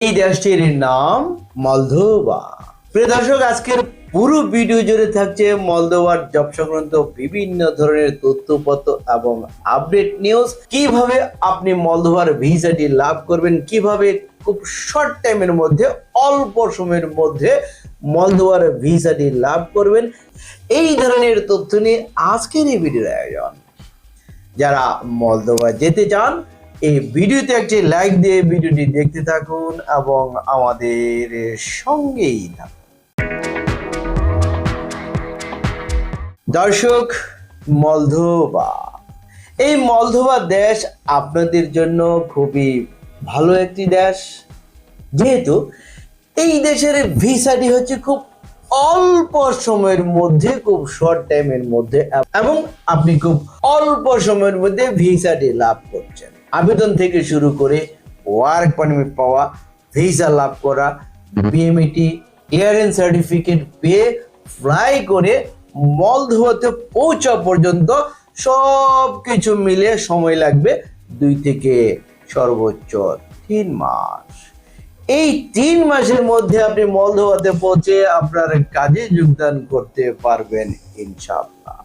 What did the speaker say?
এই দেশটির নাম মলদোভা। প্রিয় দর্শক, আজকের পুরো ভিডিও জুড়ে থাকছে মলদোভার জব সংক্রান্ত বিভিন্ন ধরনের তথ্যপত্র এবং আপডেট নিউজ কীভাবে আপনি মলদোভার ভিসাটি লাভ করবেন, কীভাবে খুব শর্ট টাইমের মধ্যে, অল্প সময়ের মধ্যে মলদোভার ভিসাটি লাভ করবেন, এই ধরনের তথ্য নিয়ে আজকের এই ভিডিওর আয়োজন। যারা মলদোভা যেতে চান এই ভিডিওতে একটি লাইক দিয়ে ভিডিওটি দেখতে থাকুন এবং আমাদের সঙ্গেই থাকুন। দর্শক, মলদোভা। এই মলদোভা দেশ আপনাদের জন্য খুবই ভালো একটি দেশ। যেহেতু এই দেশের ভিসাটি হচ্ছে খুব অল্প সময়ের মধ্যে খুব শর্ট টাইমের মধ্যে এবং আপনি খুব অল্প সময়ের মধ্যে ভিসাটি লাভ করছেন। আবেদন থেকে শুরু করে ওয়ার্ক পারমিট পাওয়া ভিসা লাভ করা বিএমইটি ইয়ারেন সার্টিফিকেট পেয়ে ফ্লাই করে মলদোভাতে পৌঁছা পর্যন্ত সব কিছু মিলে সময় লাগবে দুই থেকে সর্বোচ্চ তিন মাস। এই তিন মাসের মধ্যে আপনি মলদোয়াতে পৌঁছে আপনার কাজে যোগদান করতে পারবেন ইনশাআল্লাহ।